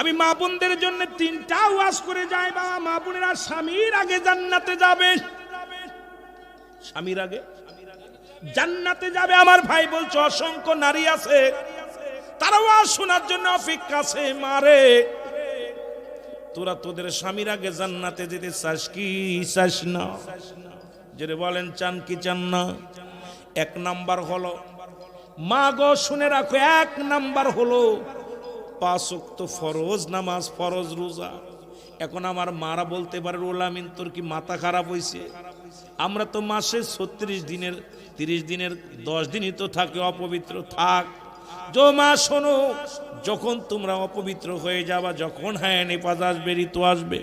আমি মা বোনদের জন্য তিনটা ওয়াজ করে যাই বাবা। মা বোনেরা স্বামীর আগে জান্নাতে যাবে। স্বামীর আগে? জান্নাতে যাবে। আমার ভাই বলছো, অসংখ্য নারী আছে। তারা ওয়াজ শোনার জন্য অপেক্ষা আছে। মারে তোরা তোদের স্বামীর আগে জান্নাতে যেতে চাস কি? চাস না। যেরে বলেন, চান কি চান না? এক নাম্বার হলো, মা গো, শুনে রাখো, এক নাম্বার হলো পাঁচ ওয়াক্ত ফরজ নামাজ, ফরজ রোজা। এখন আমার মারা বলতে পারে ওলামিন তোর কি মাথা খারাপ হয়েছে আমরা তো মাসে ছত্রিশ দিনের, তিরিশ দিনের, দশ দিনই তো থাকে, অপবিত্র থাক। যো মা শোনো, যখন তোমরা অপবিত্র হয়ে যাবা, যখন হ্যাঁ নেপাজ আসবে, ঋতু আসবে,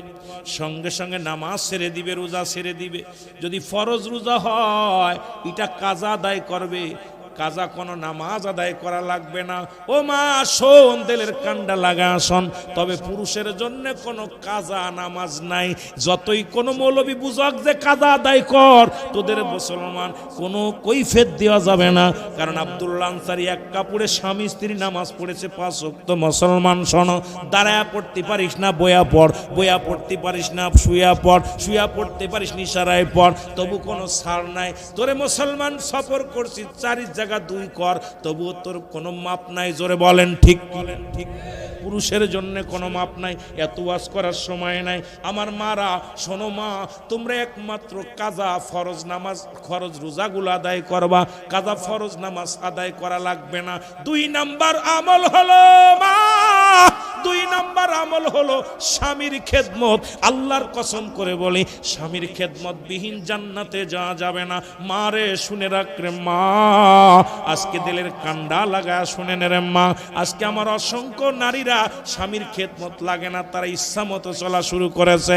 সঙ্গে সঙ্গে নামাজ ছেড়ে দিবে, রোজা ছেড়ে দিবে। যদি ফরজ রোজা হয়, এটা কাজা আদায় করবে। কাজা কোনো নামাজ আদায় করা লাগবে না। ও মা, শোন, দিলের কান্ডা লাগা আসন। তবে পুরুষের জন্য কোনো কাজা নামাজ নাই। যতই কোনো মৌলবি বুঝক যে কাজা আদায় কর, তোদের মুসলমান কোনো কৈফেত দেওয়া যাবে না। কারণ আব্দুল্লাহ আনসারি এক কাপড়ে স্বামী স্ত্রী নামাজ পড়েছে, পাঁচ ওয়াক্ত মুসলমান, শোন। দাঁড়ায়া পড়তে পারিস না, বয়া পড়। বয়া পড়তে পারিস না, শুয়া পড়। শুয়া পড়তে পারিস নিশারায় পড়। তবু কোনো ছাড় নাই। তোরে মুসলমান সফর করছিস চারি জায়গা দুই কর, তবুও তোর কোনো মাপ নাই, জোরে বলেন ঠিক বলেন ঠিক পুরুষের জন্য কোনো মাপ নাই, এত ওয়াজ করার সময় নাই। আমার মারা, শোনো মা, তোমরা একমাত্র কাজা, ফরজ নামাজ খরচ রোজাগুলো আদায় করবা। কাজা, ফরজ নামাজ আদায় করা লাগবে না। দুই নাম্বার আমল হলো মা দুই নাম্বার আমল হলো স্বামীর খেদমত। আল্লাহর কসম করে বলি, স্বামীর খেদমত বিহীন জান্নাতে যাওয়া যাবে না। মারে শুনে রাখরে মা। আজকে দিলের কান্ডা লাগা শুনে নে রে মা। আজকে আমার অসংখ্য নারীরা স্বামীর খেদমত লাগে না, তারা ইচ্ছা মতো চলা শুরু করেছে।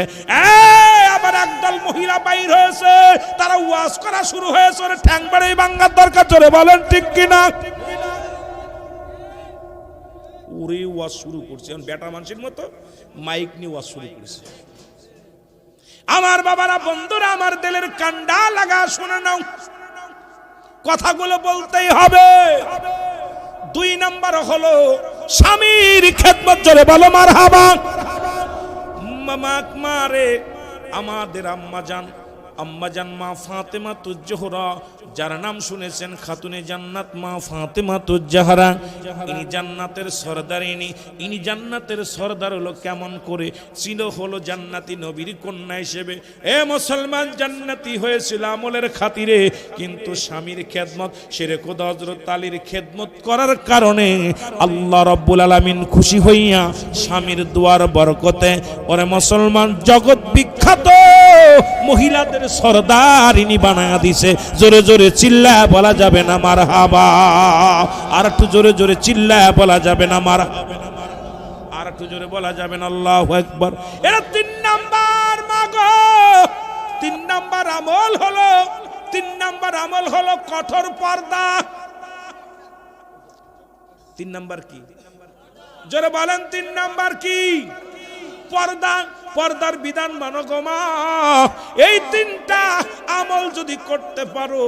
আবার একদল মহিলা বাইর হয়েছে। তারা ওয়াজ করা শুরু হয়েছে। ঠ্যাং বাড়ি বাঙ্গার দরকার চলে বলেন ঠিক কিনা? ওরে ওয়াজ শুরু করছে। এখন বেটা মানুষের মতো মাইক নিয়ে ওয়াজ শুরু করেছে। আমার বাবারা, বন্ধুরা, আমার দিলের কান্ডা লাগা, শুনে নাও। কথাগুলো বলতেই হবে। দুই নাম্বার হলো, স্বামীর খেদমত, জোরে বলো মার হাবা মামাক মারে, আমাদের আম্মা জান আম্মা জান মা তুজ্জোহরা যার নাম শুনেছেন খাতুনে জান্নাত মা ফাতেমা তুজ্জাহারা ইনি জান্নাতের সর্দার, ইনি ইনি জান্নাতের সর্দার হলো কেমন করে? ছিল হলো জান্নাতি নবীর কন্যা হিসেবে। এ মুসলমান, জান্নাতি হয়েছিল আমলের খাতিরে। কিন্তু স্বামীর খেদমত সেরে খোদা হজরত আলীর খেদমত করার কারণে আল্লাহ রব্বুল আলামিন খুশি হইয়া স্বামীর দুয়ার বরকতে, ওরে মুসলমান, জগৎ বিখ্যাত মহিলাদের সর্দার ইনি বানায়া দিছে। জোরে জোরে চিল্লা বলা যাবে না মার হাবা আর একটু জোরে জোরে চিল্লা বলা যাবে না মার আর একটু জোরে বলা যাবে না আল্লাহ একবার এরা তিন নাম্বার, মাগ। তিন নাম্বার আমল হলো, তিন নাম্বার আমল হলো কঠোর পর্দা। তিন নাম্বার কি? জোরে বলেন, তিন নাম্বার কি? পর্দা পর্দার বিধান মানো এই তিনটা আমল যদি করতে পারো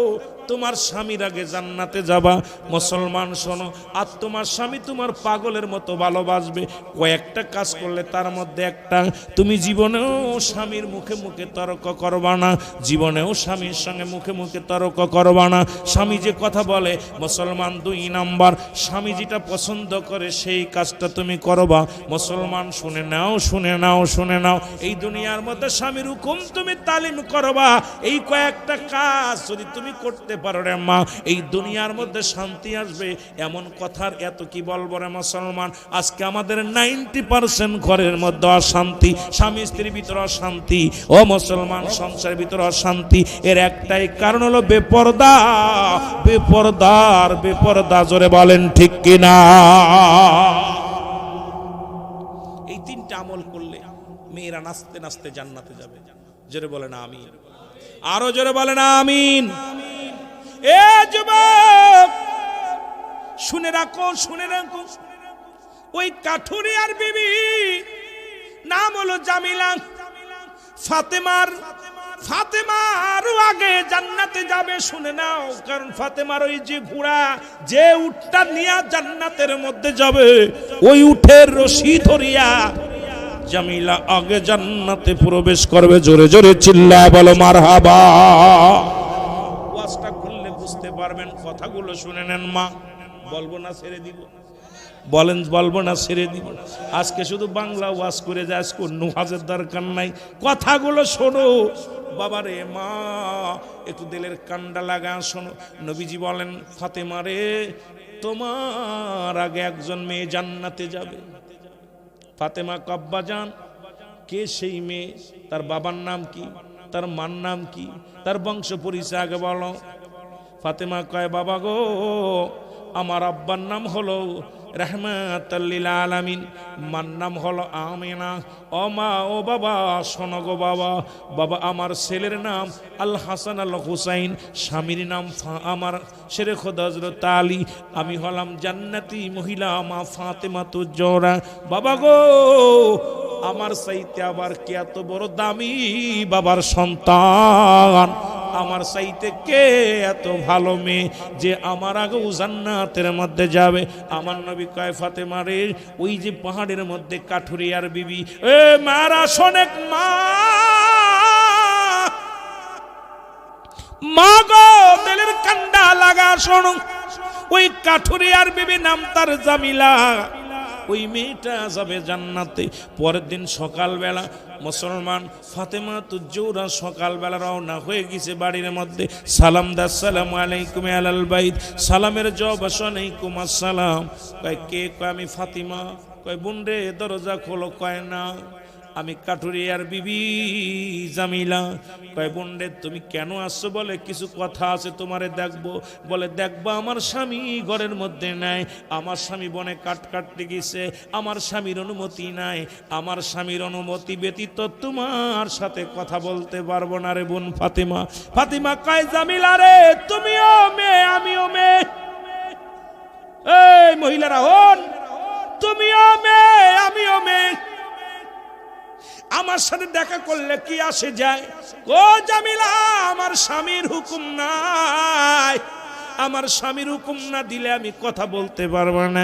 তোমার স্বামীর আগে জান্নাতে যাবা। মুসলমান শোনো, আর তোমার স্বামী তোমার পাগলের মতো ভালোবাসবে। কয়েকটা কাজ করলে তার মধ্যে একটা, তুমি জীবনেও স্বামীর মুখে মুখে তর্ক করবা না, জীবনেও স্বামীর সঙ্গে মুখে মুখে তর্ক করবা না। স্বামী যে কথা বলে, মুসলমান দুই নাম্বার, স্বামী যেটা পছন্দ করে সেই কাজটা তুমি করবা। মুসলমান শুনে নাও শুনে নাও শুনে নাও, এই দুনিয়ার মধ্যে স্বামীর হুকুম তুমি তালিম করবা। এই কয়েকটা কাজ যদি তুমি করতে পারো রে মা এই দুনিয়ার মধ্যে শান্তি আসবে, এমন কথার এত কি বলব রে মুসলমান? আজকে আমাদের নাইনটি পার্সেন্ট ঘরের মধ্যে অশান্তি, স্বামী স্ত্রীর ভিতরে অশান্তি, ও মুসলমান সংসারের ভিতরে অশান্তি। এর একটাই কারণ হলো বেপরদা। বেপরদার বেপরদা জোরে বলেন ঠিক কিনা? এই তিনটা আমল করলে মেয়েরা নাচতে নাচতে জান্নাতে যাবে। জোরে বলে না আমিন। আরও জোরে বলে না আমিন। এ যুবক, শুনে রাখো শুনে রাখো। ওই কাঠুরিয়ার বিবি, নাম হলো জামিলা। ফাতেমার ফাতেমার আগে জান্নাতে যাবে, শুনে নাও, কারণ ফাতেমার ওই যে ঘোড়া, যে উটটা নিয়ে জান্নাতের মধ্যে যাবে, ওই উঠের রশি ধরিয়া জামিলা আগে জান্নাতে প্রবেশ করবে। জোরে জোরে চিল্লা বলো, মারহাবা। পারবেন, কথাগুলো শুনে নেন মা। বলব না, ছেড়ে দিব। বলেন, বলব না, ছেড়ে দিব। আজকে শুধু বাংলা ওয়াজ করে যায়, আজকে অন্য দরকার নাই। কথাগুলো শোনো। বাবারে মা, একটু দিলের কান্ডা লাগা শোনো। নবীজি বলেন, ফাতেমা রে, তোমার আগে একজন মেয়ে জান্নাতে যাবে। ফাতেমা কব্বা যান। কে সেই মেয়ে? তার বাবার নাম কি? তার মার নাম কি? তার বংশ পরিচয় আগে বলো। ফাতেমা কয়, বাবা গো, আমার আব্বার নাম হলো রহমাতাল্লিল আলামিন। মার নাম হলো আমিনা। ও মা, ও বাবা, শোনো গো বাবা। বাবা, আমার ছেলের নাম আল হাসান আল হুসাইন। স্বামীর নাম আমার শেরে খোদা হজরত আলী। আমি হলাম জান্নাতি মহিলা, মা ফাতেমা তো জোরা বাবা গো, আমার চাইতে আবার কে এত বড় দামি বাবার সন্তান? আমার চাইতে কে এত ভালো মেয়ে যে আমার আগে জান্নাতের মধ্যে যাবে? আমার নবী কয় ফাতেমারে ওই যে পাহাড়ের মধ্যে কাঠুরিয়ার বিবি। এ মারা শোনেক মা। কান্ডা লাগা শোনো। ওই কাঠুরিয়ার বিবি নাম তার জামিলা। ওই মেয়েটা যাবে জান্নাতে। পরের দিন সকালবেলা মুসলমান ফাতেমা তুজ্জৌরা সকালবেলা রওনা হয়ে গেছে বাড়ির মধ্যে। সালাম দাস সালাম আলাইকুম আলাল বাইদ সালামের জব আসনে কুমার সালাম কয়, কে? কয়, আমি ফাতিমা। কয়, বুন রে, দরজা খোলো। কয়, না। আমি কাঠুরিয়ার বিবি জামিলা। কয়, বোনরে, তুমি কেন আসছো বলে? কিছু কথা আছে তোমারে দেখব। বলে, দেখব আমার স্বামী ঘরের মধ্যে নাই। আমার স্বামী বনে কাট কাটতে গেছে। আমার স্বামীর অনুমতি নাই। আমার স্বামীর অনুমতি ব্যতীত তোমার সাথে কথা বলতে পারব না রে বোন ফাতিমা। ফাতিমা কয়, জামিলা রে, তুমিও মেয়ে, আমিও মেয়ে। এই মহিলারা হন, তুমিও মেয়ে, আমিও মেয়ে। আমার সাথে দেখা করলে কি আসে যায়? ও জামিলা, আমার স্বামীর হুকুম নাই। আমার স্বামীর হুকুম না দিলে আমি কথা বলতে পারব না।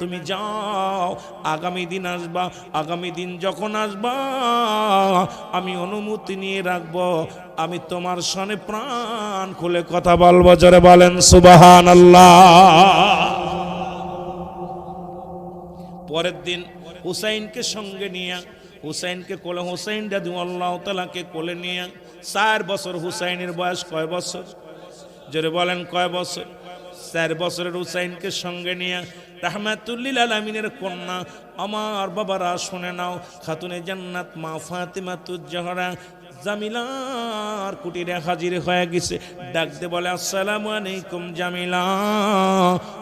তুমি যাও, আগামী দিন আসবা, আগামী দিন যখন আসবা, আমি অনুমতি নিয়ে রাখব। আমি তোমার সনে প্রাণ খুলে কথা বলব, জোরে বলেন সুবাহান আল্লাহ পরের দিন হুসাইনকে সঙ্গে নিয়ে হুসাইনকে কোলে, হুসাইন দাদু আল্লাহ তালাকে কোলে নিয়ে চার বছর হুসাইনের বয়স কয় বছর? জোরে বলেন কয় বছর? চার বছরের হুসাইনকে সঙ্গে নিয়ে রাহমাতুল্লিল আলমিনের কন্যা, আমার বাবারা শুনে নাও, খাতুনে জান্নাত মা ফাতেমা জামিলার কুটিরে হাজির হয়ে গেছে। ডাকতে বলে, আসসালাম আলাইকুম জামিলা।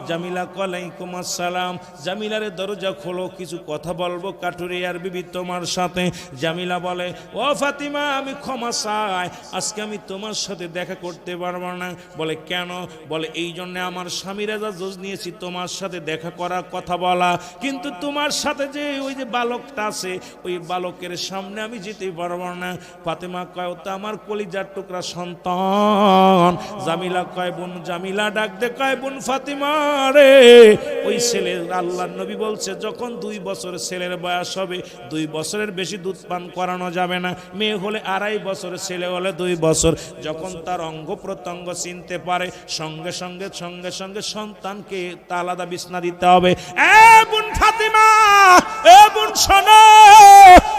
জামিলা কলাইকুম আসসালাম। জামিলার দরজা খোলো, কিছু কথা বলব কাঠুরিয়ার বিবি তোমার সাথে। জামিলা বলে, ও ফাতিমা, আমি ক্ষমা চাই। আজকে আমি তোমার সাথে দেখা করতে পারব না। বলে, কেন? বলে, এই জন্য আমার স্বামীর জোজ নিয়েছি, তোমার সাথে দেখা করার কথা বলা। কিন্তু তোমার সাথে যে ওই যে বালকটা আছে, ওই বালকের সামনে আমি যেতে পারব না। ফাতেমা কয় তো আমার কলিজার টুকরা সন্তান। জামিলা কয়, বোন, জামিলা ডাক দে। কয়, বোন ফাতেমা রে। ওই ছেলে আল্লাহ নবী বলছে, যখন দুই বছর ছেলের বয়স হবে, দুই বছরের বেশি দুধ পান করানো যাবে না। মেয়ে হলে আড়াই বছর, ছেলে হলে দুই বছর। যখন তার অঙ্গ প্রত্যঙ্গ চিনতে পারে, সঙ্গে সঙ্গে সঙ্গে সঙ্গে সন্তানকে তা আলাদা বিছনা দিতে হবে। এ বোন ফাতিমা, এ বোন শোনো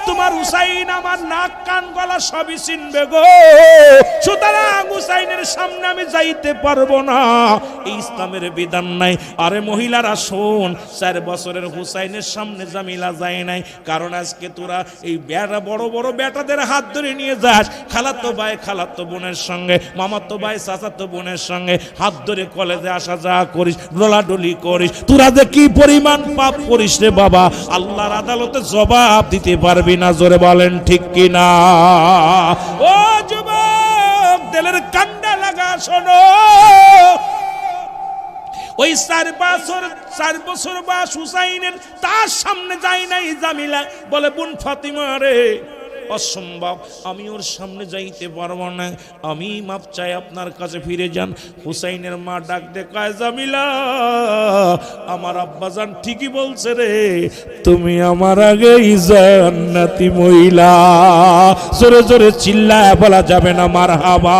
তোমার হুসাইন আমার নাক, কান, গলা সবই চিনবে গো। সুতরাং হুসাইনের সামনে আমি যাইতে পারব না। এই ইসলামের বিধান নাই। আরে মহিলারা, শোন, চার বছরের হুসাইনের সামনে জামিলা যায় নাই। কারণ আজকে তোরা এই বেটা, বড় বড় বেটাদের হাত ধরে নিয়ে যাস। খালাতো ভাই, খালাতো বোনের সঙ্গে, মামাতো ভাই, চাচাতো বোনের সঙ্গে হাত ধরে কলেজে আসা যা করিস, ডোলাডলি করিস। তোরা যে কি পরিমাণ পাপ করিস রে বাবা? আল্লাহর আদালতে জবাব দিতে পারবি না, জোরে বলেন, ঠিক কিনা? ও যুবক, তেলের কান্ডা লাগা, শোনো। ওই চার বছর চার বছর বা সুসাইনের তার সামনে যায় নাই জামিলা বলে, বোন ফাতিমা রে অসম্ভব। আমি ওর সামনে যাইতে পারব না। আমি মাপ চাই আপনার কাছে ফিরে যান। হুসাইনের মা ডাক দেখায় জামিলা, আমার আব্বাজান ঠিকই বলছে রে। তুমি আমার আগেই জান্নাতি মহিলা। জোরে জোরে চিল্লায় বলা যাবে না মার হাবা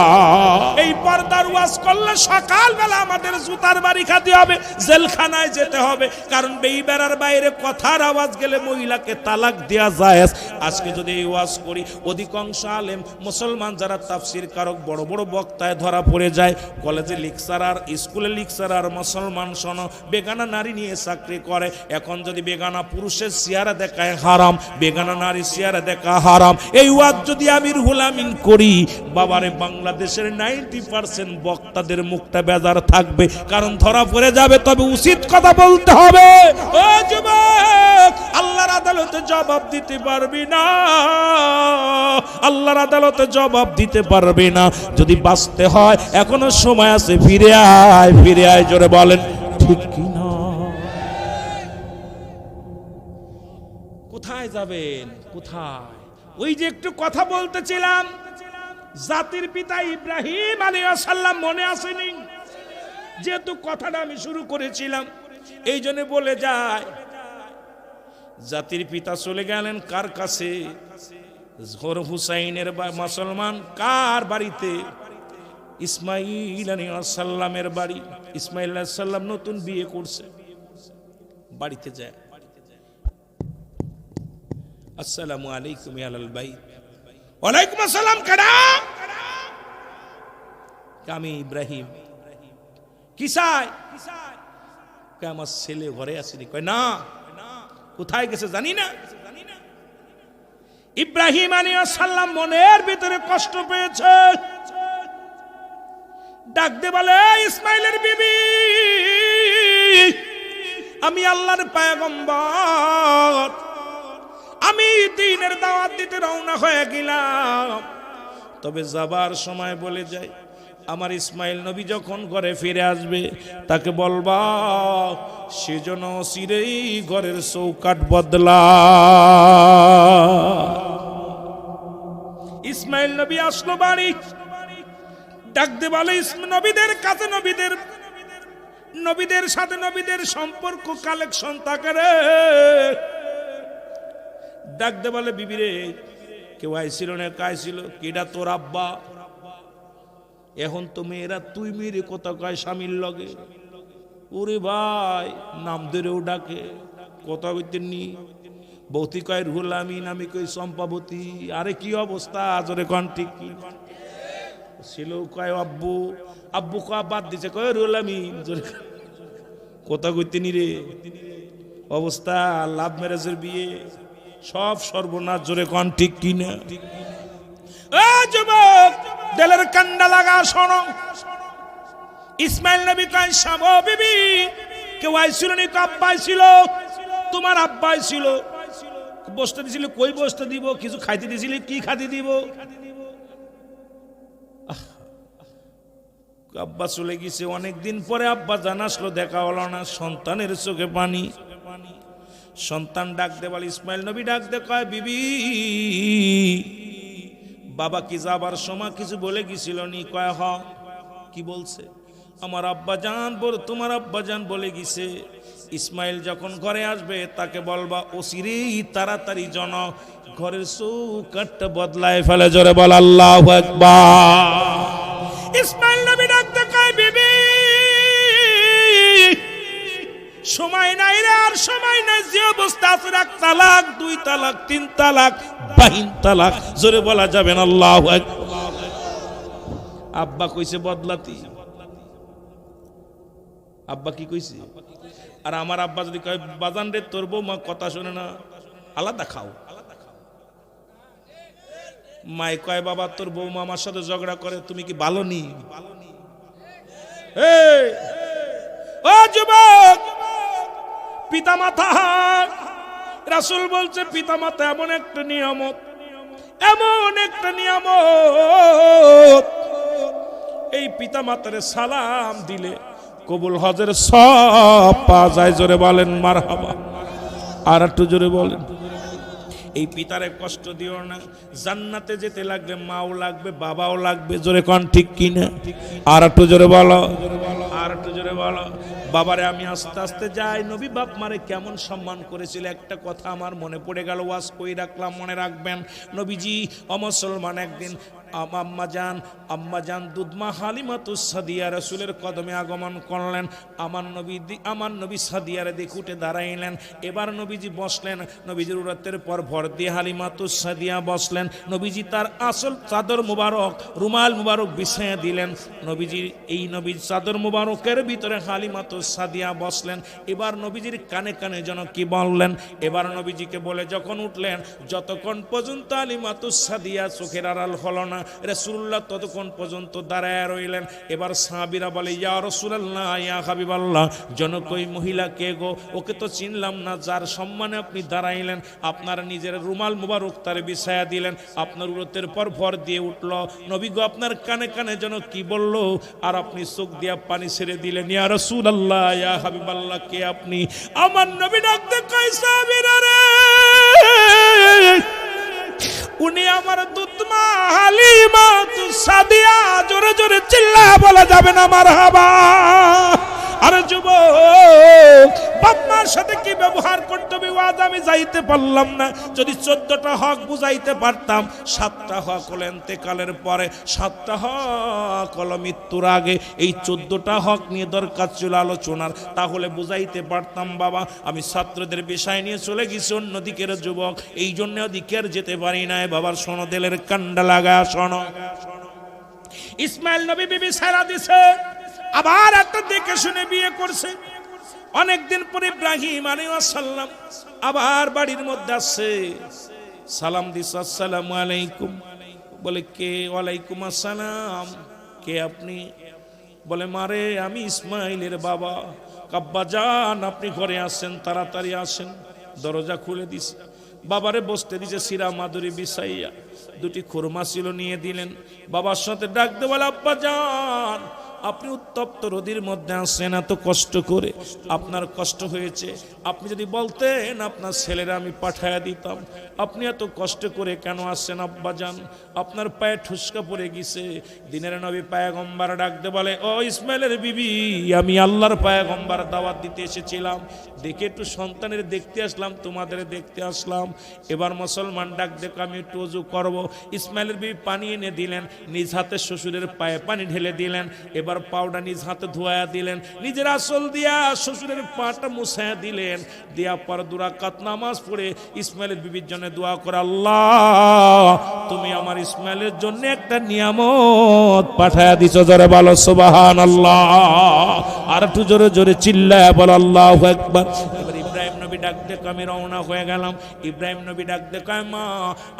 এই পর্দার ওয়াজ করলে সকালবেলা আমাদের জুতার বাড়ি খাতে হবে, জেলখানায় যেতে হবে। কারণ বেই বেড়ার বাইরে কথার আওয়াজ গেলে মহিলাকে তালাক দেওয়া যায় আজকে যদি এই ওয়াজ করি, অধিকাংশ আলেম মুসলমান যারা তাফসির কারক, বড় বড় বক্তায় ধরা পড়ে যায়। কলেজে লিকচারার স্কুলে লিকচারার মুসলমান শোনো, বেগানা নারী নিয়ে চাকরি করে। এখন যদি বেগানা পুরুষের চেয়ারে দেখায় হারাম, বেগানা নারী চেয়ারে দেখা হারাম। এই ওয়াজ যদি আমি রুহুল আমিন করি, বাবারে বাংলাদেশের নাইনটি পার্সেন্ট বক্তাদের মুখটা বেজার থাকবে, কারণ ধরা পড়ে যাবে, তবে উচিত কথা বলতে হবে। ও আদালতে জবাব দিতে পারবি না। আল্লাহর আদালতে জবাব দিতে পারবি না। যদি বাঁচতে হয়, এখনও সময় আছে, ফিরে আয় ফিরে আয়, জোরে বলেন, ঠিক কোথায় যাবেন? কোথায়? ওই যে একটু কথা বলতেছিলাম, জাতির পিতা ইব্রাহিম আলী সাল্লাম মনে আসেনি। যেহেতু কথাটা আমি শুরু করেছিলাম, এই জন্য বলে যায় জাতির পিতা চলে গেলেন কার কাছে? জোর হুসাইনের মুসলমান কার বাড়িতে? ইসমাইল সাল্লামের বাড়ি। ইসমাইল সাল্লাম নতুন বিয়ে করছে। বাড়িতে যায়। আসসালামু আলাইকুম আলাল বাইত। ওয়ালাইকুম আসসালাম কাডা আমি ইব্রাহিম? কে আমার ছেলে ঘরে আসেনি কয় না। কোথায় গেছে জানি না। ইব্রাহিম আলী সাল্লাম মনের ভিতরে কষ্ট পেয়েছে। ডাক দে বলে ইসমাইলের বিবি, আমি আল্লাহর পায়গম্বর। আমি দিনের দাওয়াত দিতে রওনা হয়ে গেলাম। তবে যাবার সময় বলে যাই আমার ইসমাইল নবী যখন ঘরে ফিরে আসবে, তাকে বলবা সেজন্য সিরেই ঘরের চৌকাট বদলা। ইসমাইল নবী আসলো বাড়ি। ডাকতে বলে নবীদের কাছে নবীদের নবীদের সাথে নবীদের সম্পর্ক, কালেকশন থাকে রে। ডাকতে বলে বিবিরে কেউ আইছিল না কাইছিল কেডা তোর আব্বা? এখন তো মেয়েরা, তুই মেয়েরে কত কয় স্বামীর লগে? ওরে ভাই, নাম ধরেও ডাকে। কথা কইতে নি। বৌতি কয়, রুহুল আমিন, আমি কই চম্পাবতী আরে কি অবস্থা? আজরে কন ঠিক। কি ছিল কয়, আব্বু আব্বু কয়া, বাদ দিছে। কয়, রুহুল আমিন, জোরে। কথা কইতে নি রে। অবস্থা, লাভ ম্যারেজের বিয়ে। সব সর্বনাশ, জোরে কন ঠিক কিনা। যুবক, দেলের কান্ডা লাগা শোনো। ইসমাইল নবী কান শাম বিবি, কেউ আইছিল নি আব্বাই ছিল তোমার আব্বাই ছিল বসতে দিছিল কই বসতে দিব? কিছু খাইতে দিছিলে? কি খাইতে দিব? আব্বা চলে গেছে। অনেকদিন পরে আব্বা জানাসলো দেখা হলো না, সন্তানের চোখে পানি। সন্তান ডাক দে বলে, ইসমাইল নবী ডাক দে কয়, বিবি, বাবা কি যাবার সময় কিছু বলে গেছিল নি? কয়, হ। কি বলছে? আমার আব্বা জান বল, তোমার আব্বা জান বলে গেছে, ইসমাইল যখন ঘরে আসবে, তাকে বলবা ওসিরেই তাড়াতাড়ি জন, ঘরের চৌকাটটা বদলায় ফেলে। জোরে বল, আল্লাহ ইসমাইল নবী ডাক দে কয়, বিবি, সময় নাই রে, আর সময় নাই, যে অবস্থা আছে, এক তালাক, দুই তালাক, তিন তালাক, বাহিন তালাক। জোরে বলা যাবে না, আল্লাহ আব্বা কইছে, বদলাতি। আব্বা কি কইছে? আর আমার আব্বা যদি কয়, বাজান রে, তোর বউ বৌমা কথা শোনে না, আলাদা খাও। মাই কয়, বাবা, তোর বৌমা আমার সাথে ঝগড়া করে, তুমি কি ভালো নি? ও যুবক! পিতামাতা! রাসূল বলছে, পিতামাতা, এমন একটা নিয়ামত, এমন একটা নিয়ামত। এই পিতামাতারে সালাম দিলে কবুল হজের সব পা যায়, জোরে বলেন মারহাবা। আর একটু জোরে বলেন। এই পিতারে কষ্ট দিও না, জান্নাতে যেতে লাগবে মাও লাগবে, বাবাও লাগবে, জোরে কন ঠিক কিনা? আর একটু জোরে বলো। আর একটু জোরে বলো। বাবারে, আমি আস্তে আস্তে যাই, নবী বাপ মারে কেমন সম্মান করেছিল, একটা কথা আমার মনে পড়ে গেল, ওয়াজ কই রাখলাম, মনে রাখবেন। নবীজি অমুসলমান একদিন আম্মা যান আম্মা যান দুধমা হালিমাতু সাদিয়া রসুলের কদমে আগমন করলেন। আমার নবী আমার নবী সাদিয়ারে দেখে উঠে দাঁড়াইলেন। এবার নবীজি বসলেন, নবীজির উরতের পর ভর দিয়ে হালিমাতু সাদিয়া বসলেন। নবীজি তার আসল চাদর মুবারক, রুমাল মুবারক বিছাইয়া দিলেন। নবীজির এই নবীর চাদর মুবারকের ভিতরে হালিমাতু সাদিয়া বসলেন। এবার নবীজির কানে কানে যেন কি বললেন, এবার নবীজিকে বলে, যখন উঠলেন, যতক্ষণ পর্যন্ত আলিমাতু সাদিয়া চোখের আড়াল হলো না রসুল্লাহ ততক্ষণ পর্যন্ত দাঁড়ায় রইলেন। এবার সাহাবিরা বলে, ইয়া রসুল্লাহ ইয়া হাবিবাল্লাহ, জনক ওই মহিলা কে গো? ওকে তো চিনলাম না, যার সম্মানে আপনি দাঁড়াইলেন, আপনার নিজের রুমাল মুবারক তার বিছায়া দিলেন, আপনার উরতের পর ভর দিয়ে উঠল। নবী গো, আপনার কানে কানে যেন কি বলল? আর আপনি চোখ দিয়া পানি ছেড়ে দিলেন, ইয়া রসুল আল্লাহ ইয়া হাবিবাল্লাহ, কে আপনি? আমার নবী ডাকতে কই সাহাবীরা রে! উনি আমার দুধমা হালিমা তু সাদিয়া জোরে জোরে চিল্লা বলা যাবে না আমার হাবা আরে যুব বাপমার সাথে কি ব্যবহার আমি যাইতে পারলাম না। যদি চোদ্দটা হক বুঝাইতে পারতাম, সাতটা হক পরে, সাতটা মৃত্যুর আগে। এই চোদ্দটা হক নিয়ে দরকার ছিল আলোচনার। তাহলে বুঝাইতে পারতাম, বাবা, আমি ছাত্রদের বিষয় নিয়ে চলে গেছি অন্যদিকের যুবক। এই জন্য ওদিকের যেতে পারি নাই। বাবার সনদেলের কান্ডা লাগা, শোনো। ইসমাইল নবী বিবি সারা দিছে। আবার একটা দেখে শুনে বিয়ে করছে। অনেকদিন পরে ইব্রাহিম আলাইসাল্লাম আবার বাড়ির মধ্যে আসছে। সালাম দিস, আসসালামু আলাইকুম। বলে, কে? ওয়ালাইকুম আসসালাম। কে আপনি? বলে, মারে, আমি ইসমাইলের বাবা। কাব্বা, যান, আপনি ঘরে আসেন, তাড়াতাড়ি আসেন। দরজা খুলে দিছে বাবারে বসতে দিছে সিরা মাদুরি বিছাইয়া। দুটি খুরমা ছিল নিয়ে দিলেন। বাবার সাথে ডাক বলে আব্বা আপনি উত্তপ্ত রোদির মধ্যে আসেন, এত কষ্ট করে। আপনার কষ্ট হয়েছে। আপনি যদি বলতেন, আপনার ছেলেরা আমি পাঠায়া দিতাম। আপনি এত কষ্ট করে কেন আসছেন, আব্বা যান আপনার পায়ে ঠুসকা পড়ে গেছে। দিনের নবী পায়গম্বার ডাকতে বলে, ও ইসমাইলের বিবি, আমি আল্লাহর পায়গম্বার দাওয়াত দিতে এসেছিলাম। দেখে একটু সন্তানের দেখতে আসলাম, তোমাদের দেখতে আসলাম। এবার মুসলমান ডাক, দেখো, আমি একটু উজু করব। ইসমাইলের বিবি পানি এনে দিলেন, নিজ হাতে শ্বশুরের পায়ে পানি ঢেলে দিলেন। এবার পাউডার নিজ হাতে ধোয়া দিলেন, নিজের আসল দিয়া শ্বশুরের পাটা মুছায়া দিলেন দিয়া পর দুরাকাত নামাজ পড়ে ইসমাইলের বিবির জন্য দোয়া করে, আল্লাহ, তুমি আমার ইসমাইলের জন্য একটা নিয়ামত পাঠায়া দিছ, জোরে বলো সুবাহান আল্লাহ আর একটু জোরে জোরে চিল্লায় বল, আল্লাহ একবার নবী ডাক দেখো, আমি রওনা হয়ে গেলাম। ইব্রাহিম নবী ডাক দেখো মা,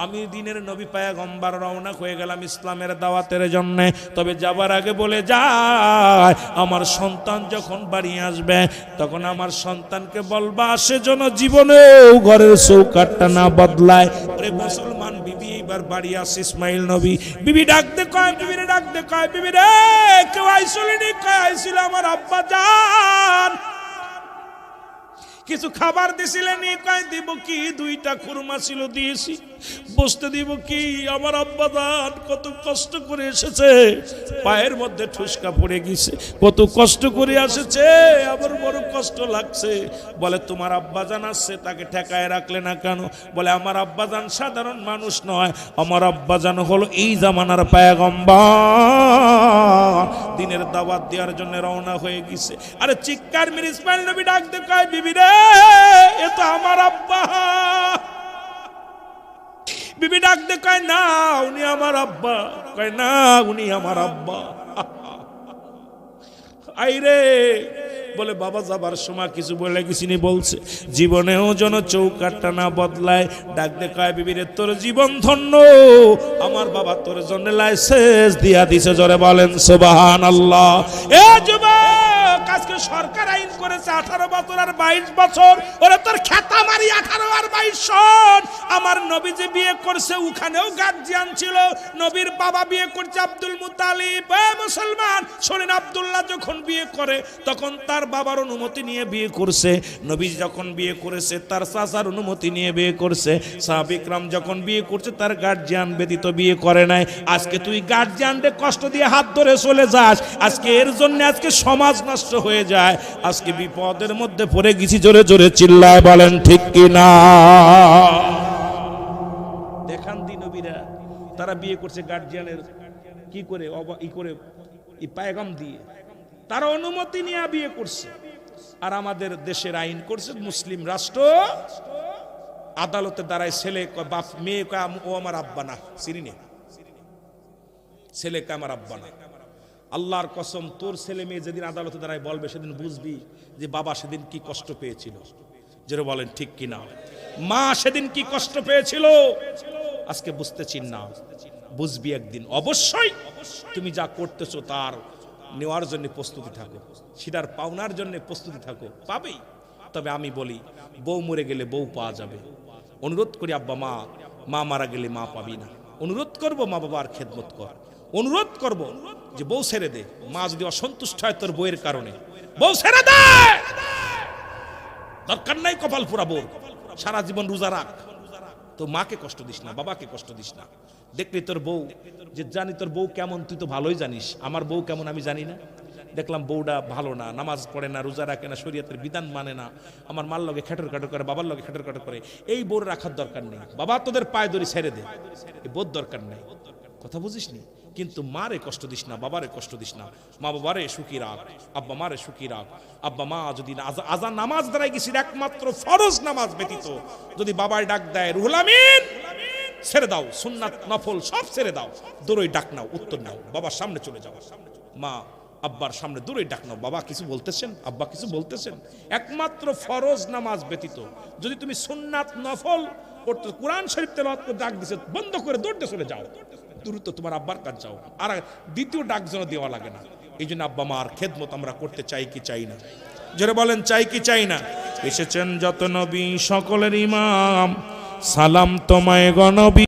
আমি দিনের নবী পায়গম্বার রওনা হয়ে গেলাম ইসলামের দাওয়াতের জন্য। তবে যাবার আগে বলে যায়, আমার সন্তান যখন বাড়ি আসবে, তখন আমার সন্তানকে বলবা, সে যেন জীবনেও ঘরের চৌকাটটা না বদলায়। ওরে মুসলমান বিবি, এইবার বাড়ি আসে ইসমাইল নবী। বিবি ডাক দে কয় বিবিরে ডাক দে কয় বিবি রে কেউ আইসলিনি? কয় আইছিল আমার আব্বা জান? কিছু খাবার দিছিলেন কয় দিব কি? দুইটা খুরমা ছিল দিয়েছি। বসতে দিব কি? আমার আব্বা দান কত কষ্ট করে এসেছে। পায়ের মধ্যে ঠুসকা পড়ে গেছে। কত কষ্ট করে এসেছে আমার বড় কষ্ট লাগছে। বলে, তোমার আব্বা জান আসছে, তাকে ঠেকায় রাখলে না কেন? বলে, আমার আব্বা জান সাধারণ মানুষ নয়। আমার আব্বা জান হলো এই জামানার পায়গম্বা দিনের দাওয়াত দেওয়ার জন্য রওনা হয়ে গেছে। আরে, চিৎকার মির ইসমাইল নবী ডাক দে কয় বিবি রে, এ তো আমার আব্বা। বিবি ডাক দে কয়, না, উনি আমার আব্বা। কয়, না, উনি আমার আব্বা। আইরে, বলে, বাবা যাবার সময় কিছু বলে গেছিনি, বলছে। জীবনেও যেন চৌকাটটা না বদলায়। ডাক দে কয় বিবিরে তোর জীবন ধন্য। আমার বাবা তোর জন্য লাইসেন্স দিয়া দিছে। জোরে বলেন সুবাহান আল্লাহ এ যুবক! আজকে সরকার আইন করেছে আঠারো বছর আর বাইশ বছর। ওরে তোর খেতা মারি আঠারো আর বাইশ আমার নবী যে বিয়ে করছে, ওখানেও গার্জিয়ান ছিল। নবীর বাবা বিয়ে করছে আব্দুল মুতালিব। মুসলমান, শোনেন, আব্দুল্লাহ যখন বিয়ে করে, তখন তার বাবার অনুমতি নিয়ে বিয়ে করছে। নবী যখন বিয়ে করেছে, তার চাচার অনুমতি নিয়ে বিয়ে করছে। সাহাবিকরাম যখন বিয়ে করছে, তার গার্জিয়ান ব্যতীত বিয়ে করে নাই। আজকে তুই গার্জিয়ানদের কষ্ট দিয়ে হাত ধরে চলে যাস। আজকে এর জন্য আজকে সমাজ নষ্ট হয়ে যায়। আজকে বিপদের মধ্যে পড়ে গেছি, জোরে জোরে চিল্লায় বলেন, ঠিক কি না? দেখান নবীরা, তারা বিয়ে করছে গার্জিয়ানের কি করে? ই করে পায়গাম দিয়ে। তারা অনুমতি নিয়ে বিয়ে করছে। আর আমাদের দেশের আইন করছে, মুসলিম রাষ্ট্র আদালতে দাঁড়ায়, ছেলে বাপ, মেয়ে ও আমার আব্বা না চিনি। ছেলে কয় আমার আব্বা না। আল্লাহর কসম, তোর ছেলে মেয়ে যেদিন আদালতে দাঁড়ায় বলবে, সেদিন বুঝবি যে বাবা সেদিন কি কষ্ট পেয়েছিল। যেটা বলেন, ঠিক কি না মা সেদিন কি কষ্ট পেয়েছিল? আজকে বুঝতেছি না বুঝবি একদিন। অবশ্যই তুমি যা করতেছো তার নেওয়ার জন্য প্রস্তুতি থাকো। সেটার পাওনার জন্য প্রস্তুতি থাকো। পাবেই তবে আমি বলি, বউ মরে গেলে বউ পাওয়া যাবে। অনুরোধ করি, আব্বা, মা মা মারা গেলে মা পাবি না। অনুরোধ করব মা বাবার খেদমত কর। অনুরোধ করব যে বউ ছেড়ে দে। মা যদি অসন্তুষ্ট হয় তোর বইয়ের কারণে। বউ ছেড়ে দে! দরকার নাই কপাল পুরাবো সারা জীবন রোজা রাখ। তো মাকে কষ্ট দিস না, বাবাকে কষ্ট দিস না। দেখলি তোর বউ, যে জানি তোর বউ কেমন, তুই তো ভালোই জানিস। আমার বউ কেমন আমি জানি না। দেখলাম বউটা ভালো না, নামাজ পড়ে না, রোজা রাখে না, শরীয়তের বিধান মানে না। আমার মার লগে খেটর কাটর করে, বাবার লগে খেটর কাটর করে। এই বউর রাখার দরকার নেই। বাবা তোদের পায়ে দড়ি ছেড়ে দে। এই বোধ দরকার নেই। কথা বুঝিস নি কিন্তু মারে কষ্ট দিস না, বাবারে কষ্ট দিস না। মা বাবারে সুখী রাখ, আব্বা মারে সুখী রাখ। আব্বা মা যদি আজা- নামাজ দাঁড়াই গেছি, একমাত্র ফরজ নামাজ ব্যতীত। যদি বাবার ডাক দেয়, রুহুল আমিন, ছেড়ে দাও, সুন্নাত নফল সব ছেড়ে দাও। দূরই ডাক নাও, উত্তর নাও, বাবার সামনে চলে যাও। মা আব্বার সামনে দূরে ডাক নাও। বাবা কিছু বলতেছেন, আব্বা কিছু বলতেছেন। একমাত্র ফরজ নামাজ ব্যতীত যদি তুমি সুন্নাত নফল পড়তে কোরআন শরীফ করে ডাক দিছে, বন্ধ করে দৌড়তে চলে যাও, দ্রুত তোমার আব্বার কাজ যাও। আর দ্বিতীয় ডাক যেন দেওয়া লাগে না। এই জন্য আব্বা মার খেদমত আমরা করতে চাই কি চাই না। যারা বলেন, চাই কি চাই না? এসেছেন যত নবী, সকলের ইমাম। সালাম তোমায় গণবী